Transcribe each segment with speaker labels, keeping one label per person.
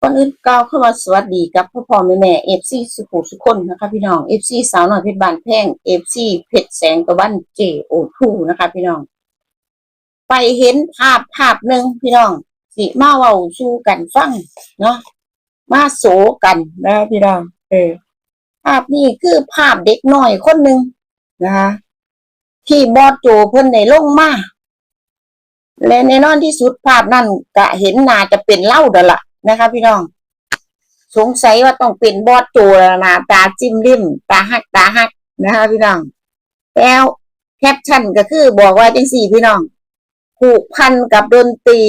Speaker 1: ก่อนอื่นกล่าวเข้ามาสวัสดีกับพ่อพ่อแม่แม่เอฟซีสุขุสุขคนนะคะพี่น้องเอฟซีสาวหน่อยเพชรบานแพงเอฟซีเพชรแสงตะวันเจโอทูนะคะพี่น้อง ไปเห็นภาพภาพหนึ่งพี่น้อง สิมาเว้าสู่กันฟังเนาะมาโศกันนะพี่น้อง เออ ภาพนี้คือภาพเด็กน้อยคนหนึ่งนะคะที่บอดโจเพิ่นในลงมาและแน่นอนที่สุดภาพนั้นก็เห็นนาจะเป็นเล่าเดอละ นะคะ พี่น้อง สงสัยว่าต้องเป็นบอดโจแล้วนะตาจิ้มริมตาหักตาหักนะคะ พี่น้องแล้วแคปชั่นก็คือบอกว่าจังสี่พี่น้องผูกพันกับดนตรี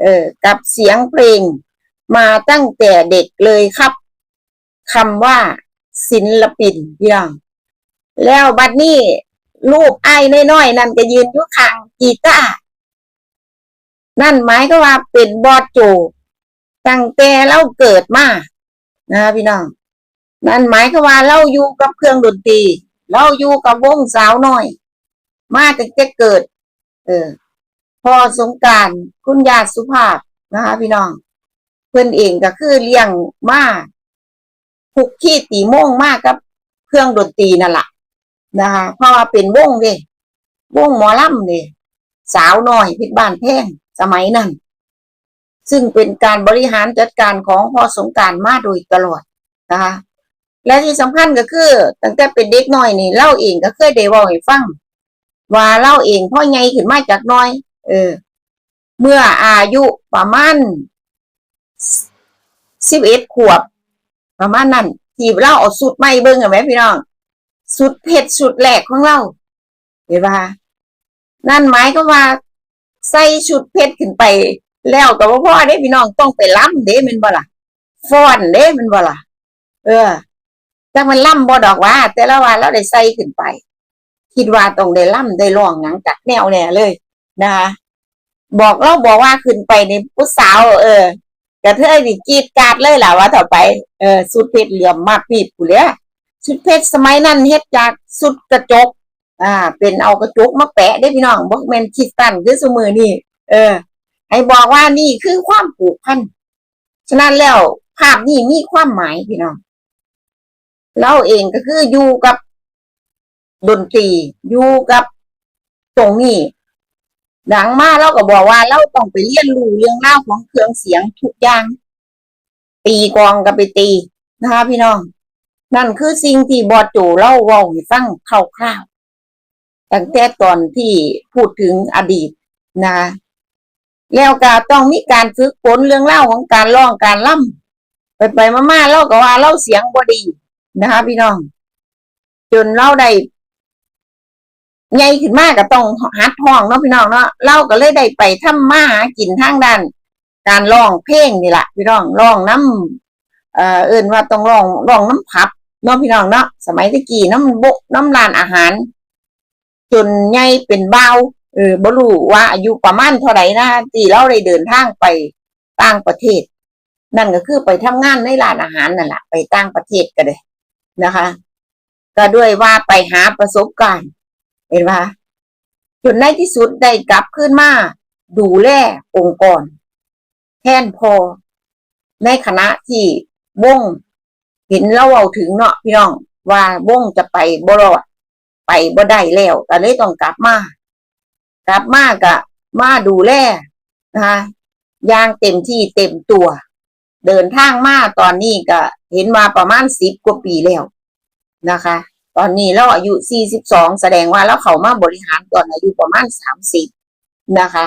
Speaker 1: เอ่อกับเสียงเพลง มาตั้งแต่เด็กเลยครับคำว่า ศิลปินพี่น้องแล้วบัดนี้รูปไอ้น้อยๆนั่นก็ยืนอยู่ข้างกีตาร์นั่นหมายก็ว่าเป็นบอดโจ ตั้งแต่เราเกิดมานะพี่น้องนั่นหมายก็ว่าเราอยู่กับเครื่องดนตรี เราอยู่กับวงสาวน้อย มาตั้งแต่เกิด เออพอสงการคุณยาสุภาพนะคะพี่น้อง เพื่อนเองก็คือเลี้ยงมาผูกขี้ตีโม่งมากกับ เครื่องดนตรีนั่นแหละนะคะเพราะว่าเป็นวงเด้วงหมอลำเด้สาวน้อยพิษบ้านแพงสมัยนั้น ซึ่งเป็นการบริหารจัดการของพ่อสงการมาโดยตลอดนะคะและที่สำคัญก็คือตั้งแต่เป็นเด็กน้อยนี่เล่าเองก็เคยได้เว่าให้ฟังว่าเล่าเองพ่อใหญ่ขึ้นมาจากน้อย เออ เมื่ออายุประมาณสิบเอ็ดขวบ ประมาณนั้นที่เล่าเอาสุดไม่เบิ้งเห็นไหมพี่น้อง สุดเผ็ดสุดแหลกของเราเห็นปะนั่นหมายก็ว่า ใส่ชุดเพชรขึ้นไป แล้วก็บ่พ่อเด้พี่น้องต้องไปล้ำเด้มันบ่ล่ะฟ้อนเด้มันบ่ล่ะเออแต่มันล่ำบ่ดอกว่า แต่ละวันเราได้ใส่ขึ้นไป คิดว่าต้องได้ล่ำได้ร้องหนังจากแนวแน่เลยนะคะบอกเราบอกว่าขึ้นไปในผู้สาว เออกระเทยนี่กีดกาดเลยล่ะว่าต่อไปเออสุดเพชรเหลี่ยมมากปีบผู้เลยสุดเพชรสมัยนั้นเฮ็ดจากสุดกระจก อ่า เป็นเอากระจกมาแปะได้พี่น้องบอกแมนคิดตันคือสมือนี่เออ ให้บอกว่านี่คือความผูกพันฉะนั้นแล้วภาพนี้มีความหมายพี่น้องเราเองก็คืออยู่กับดนตรีอยู่กับตรงนี้หลังมาเราก็บอกว่าเราต้องไปเรียนรู้เรื่องเล่าวของเครื่องเสียงทุกอย่าง ตีกองก็ไปตีนะคะ พี่น้อง นั่นคือสิ่งที่บอดโจเล่าว่าให้ฟังคร่าวๆตั้งแต่ตอนที่พูดถึงอดีตนะ แล้วก็ต้องมีการฝึกฝนเรื่องเล่าของการร้องการล่ำไปไปมาๆเล่าก็ว่าเล่าเสียงบอดีนะคะ พี่น้อง จนเล่าได้ใหญ่ขึ้นมากก็ต้องหัดห้องเนาะพี่น้องเนาะเล่าก็เลยได้ไปทำมาหากินทางด้าน การร้องเพลงนี่แหละพี่น้องร้องน้ำเอ่อเอื่นว่าต้องร้องร้องน้ำผับเนาะพี่น้องเนาะสมัยตะกี้น้ำบกน้ำร้านอาหาร จนใหญ่เป็นเบา เออบรู้ว่าอายุประมาณเท่าไหร่นะที่เราได้เดินทางไปต่างประเทศ นั่นก็คือไปทำงานในร้านอาหารนั่นแหละไปต่างประเทศก็เลยนะคะ ก็ด้วยว่าไปหาประสบการณ์ เห็นปะจนในที่สุดได้กลับขึ้นมาดูแลองค์กรแทนพอ ในคณะที่วงเห็นเราเอาถึงเนาะพี่น้องว่าวงจะไปบ่รอดไปบ่ได้แล้วก็เลยต้องกลับมา กลับมากะมาดูแลนะคะยางเต็มที่เต็มตัว เดินทางมาตอนนี้ก็เห็นมาประมาณสิบกว่าปีแล้วนะคะ ตอนนี้เราอายุ42แสดงว่าเราเขามาบริหารตอนอายุประมาณ30นะคะ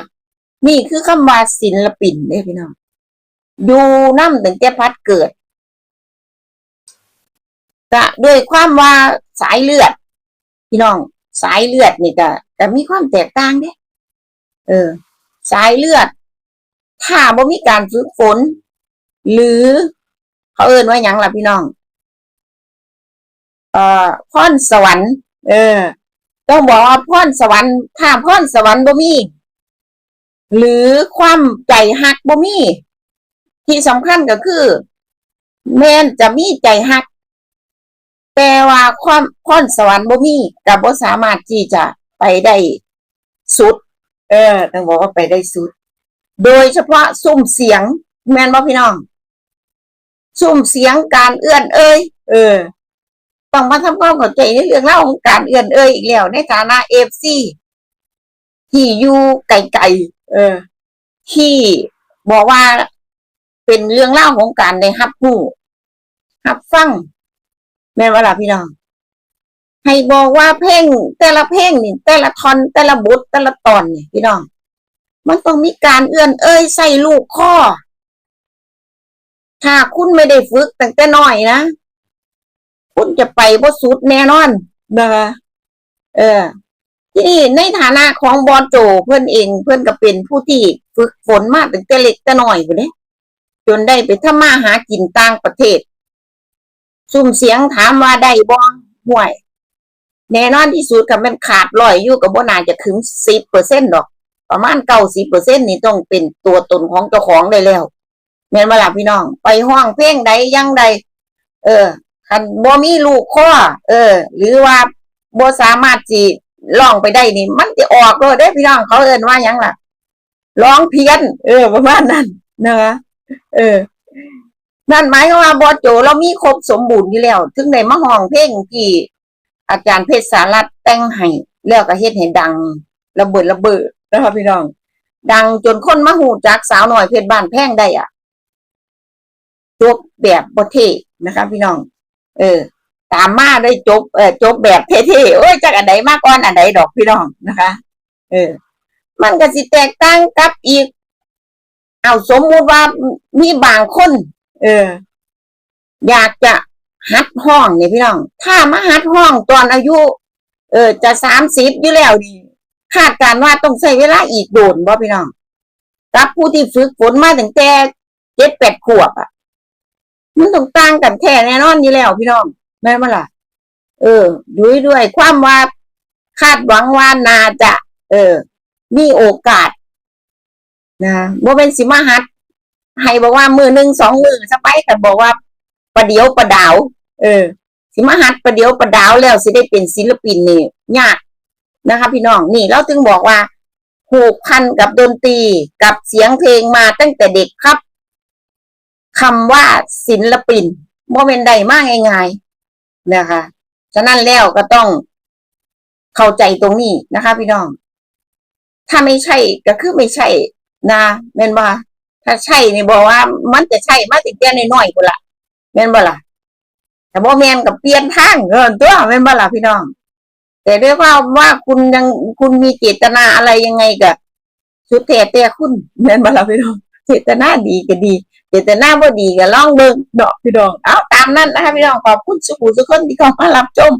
Speaker 1: นี่คือคำว่าศิลปินเด้พี่น้องอยู่น้ำตั้งแต่พัดเกิดก็ด้วยความว่าสายเลือด พี่น้อง สายเลือดนี่ก็ก็มีความแตกต่างเด้เออ สายเลือด ถ้าบ่มีการฝึกฝน หรือ เขาเอ่นว่าหยังล่ะพี่น้อง เอ่อพรสวรรค์ เออ ต้องบอกว่าพรสวรรค์ ถ้าพรสวรรค์บ่มี หรือความใจหักบ่มี ที่สำคัญก็คือ แม่นจะมีใจหัก แต่ว่าความพรสวรรค์บ่มีก็บ่สามารถที่จะไปได้สุด เออต้องบอกว่าไปได้สุด โดยเฉพาะซุ้มเสียง แมนบ่พี่น้อง ซุ่มเสียงการเอื้อนเอ้ยเออต้องมาทำความเข้าใจในเรื่องเล่าของการเอื้อนเอ้ยอีกแล้วในฐานะเอฟซีที่อยู่ไกลๆเออ ที่บอกว่าเป็นเรื่องเล่าของการในฮับผู้ฮับฟัง แม่ว่าล่ะพี่น้อง ให้บอกว่าเพลงแต่ละเพลงนี่แต่ละท่อนแต่ละบทแต่ละตอนนี่พี่น้อง มันต้องมีการเอื้อน เอ้ยใส่ลูกข้อ ถ้าคุณไม่ได้ฝึกตั้งแต่น้อยนะคุณจะไปบ่สุดแน่นอนนะคะเออ ที่นี่ในฐานะของบอสโจเพื่อนเอง เพื่อนก็เป็นผู้ที่ฝึกฝนมาตั้งแต่เล็กแต่น้อยพุ่เนเด้จนได้ไปทำมาหากินต่างประเทศ ซุ่มเสียงถามว่าได้บ้องห่วย แน่นอนที่สุดกับมันขาดลอยอยู่กับบ่นาจะถึงสิบเปอร์เซ็นต์ดอก ประมาณเก้าสิบเปอร์เซ็นต์นี่ต้องเป็นตัวตนของเจ้าของได้แล้วแม่นบ่ล่ะพี่น้อง ไปห้องเพลงใดยังใด เออคันบ่มีลูกข้อเออ หรือว่าบ่สามารถสิร้องไปได้นี่ มันจะออกเลยได้พี่น้องเขาเอินว่ายังล่ะร้องเพี้ยน เออ ประมาณนั้นนะคะเออ นั่นหมายความว่าบอโจเรามีครบสมบูรณ์อยู่แล้ว ถึงได้มาห้องเพลงที่อาจารย์เพชรสารัตแต่งให้แล้วก็เฮ็ดให้ดัง ระเบิดระเบิดนะคะพี่น้อง ดังจนคนมาหูจักสาวหน่อยเพชรบ้านแพงได้อะจบแบบบ่เทนะคะพี่น้อง เออ ตามมาได้จบเออจบแบบเท่ๆโอ้ยจากอันใดมากก่อนอันใดดอกพี่น้องนะคะ เออ มันก็สิแตกต่างกับอีก เอาสมมุติว่ามีบางคน เออ อยากจะหัดห้องเนี่ยพี่น้อง ถ้ามาหัดห้องตอนอายุ เออ จะสามสิบอยู่แล้วนี่คาดการณ์ว่าต้องใช้เวลาอีกโดนบ่พี่น้องกับผู้ที่ฝึกฝนมาตั้งแต่เจ็ดแปดขวบอะ มันต้องต่างกันแท้แน่นอนอยู่แล้วพี่น้อง แม่นบ่ล่ะ เออด้วยด้วยความว่าคาดหวังว่านาจะ เออ มีโอกาสนะบ่เป็นสิมาหัด ให้บอกว่ามือหนึ่งสองมือสไปกันบอกว่าประเดียวประดาว เออ สิมาหัดประเดียวประดาวแล้วสิได้เป็นศิลปินนี่ยากนะคะ พี่น้องนี่เราถึงบอกว่าผูกพันกับดนตรีกับเสียงเพลงมาตั้งแต่เด็กครับคำว่าศิลปินบ่เป็นใดมากง่ายๆนะคะฉะนั้นแล้วก็ต้องเข้าใจตรงนี้นะคะ พี่น้อง ถ้าไม่ใช่ก็คือไม่ใช่นะแม่นบ่ ถ้าใช่นี่บอกว่า มันจะใช่มาติดแก่น้อยๆพุ่นละแม่นบ่ล่ะแต่บ่แมนกับเปลี่ยนทางเออตัวแม่นบ่ล่ะพี่น้อง แต่ด้วยว่าว่าคุณยังคุณมีเจตนาอะไรยังไงกับสุดแท้แต่คุณแม่นบ่ล่ะพี่น้องเจตนาดีก็ดี เจตนาบ่ดีก็ลองเบิ่งเนาะพี่น้องเอาตามนั้นนะคะพี่น้องขอบคุณสุขุสุขคนที่เข้ามารับชม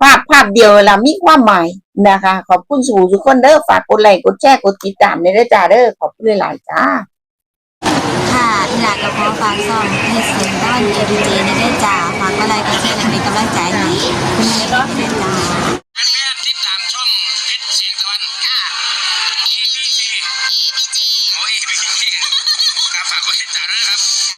Speaker 1: ภาพภาพเดียวละมีความหมายนะคะ ขอบคุณสู่ทุกคนเด้อฝากกดไลค์กดแชร์กดติดตามในเด้อจ้าเด้อขอบคุณหลายๆจ้า
Speaker 2: ค่ะอีหลากกระเพอฝากซ่องให้เสียงด้านเอดีเจนได้จ่าฝากก็ไลค์ก็แชร์และเป็นกำลังใจให้คุณแม่ก็ได้จ่า